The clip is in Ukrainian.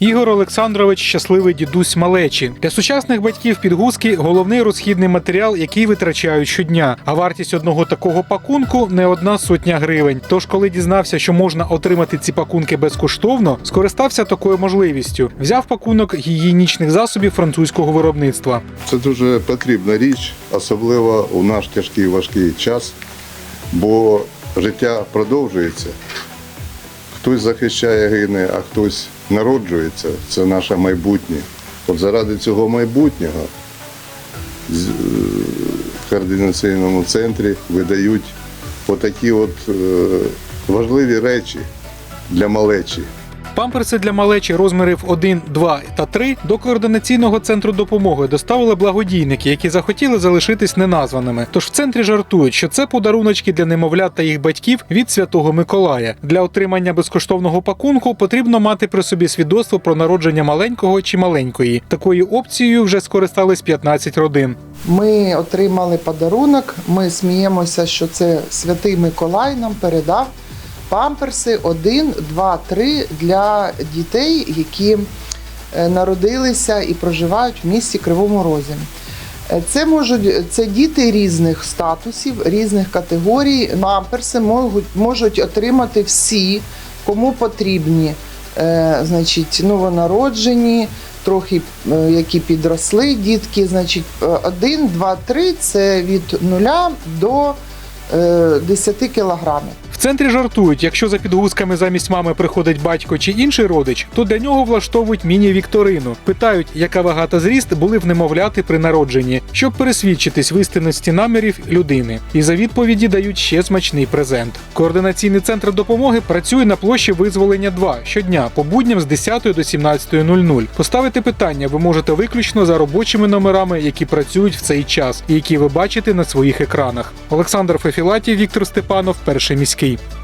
Ігор Олександрович щасливий дідусь малечі. Для сучасних батьків підгузки головний розхідний матеріал, який витрачають щодня. А вартість одного такого пакунку не одна сотня гривень. Тож, коли дізнався, що можна отримати ці пакунки безкоштовно, скористався такою можливістю. Взяв пакунок гігієнічних засобів французького виробництва. Це дуже потрібна річ, особливо у наш тяжкий важкий час, бо життя продовжується. Хтось захищає гине, а хтось народжується. Це наше майбутнє. От заради цього майбутнього е, в координаційному центрі видають отакі от е, важливі речі для малечі. Памперси для малечі розмірів 1, 2 та 3 до координаційного центру допомоги доставили благодійники, які захотіли залишитись неназваними. Тож в центрі жартують, що це подаруночки для немовлят та їх батьків від Святого Миколая. Для отримання безкоштовного пакунку потрібно мати при собі свідоцтво про народження маленького чи маленької. Такою опцією вже скористались 15 родин. Ми отримали подарунок. Ми сміємося, що це святий Миколай нам передав памперси 1, 2, 3 для дітей, які е, народилися і проживають в місті Кривому Розі. Е, Це можуть це діти різних статусів, різних категорій. Памперси можуть, можуть отримати всі, кому потрібні. Е, значить, новонароджені, трохи е, які підросли дітки. Значить, е, 1, 2, 3 це від 0 до е, 10 кілограмів. Центрі жартують, якщо за підгузками замість мами приходить батько чи інший родич, то для нього влаштовують міні-вікторину. Питають, яка вага та зріст були в немовляти при народженні, щоб пересвідчитись в істинності намірів людини. І за відповіді дають ще смачний презент. Координаційний центр допомоги працює на площі визволення 2 щодня по будням з 10 до 17.00. Поставити питання ви можете виключно за робочими номерами, які працюють в цей час, і які ви бачите на своїх екранах. Олександр Фефілатів, Віктор Степанов, перший міський такий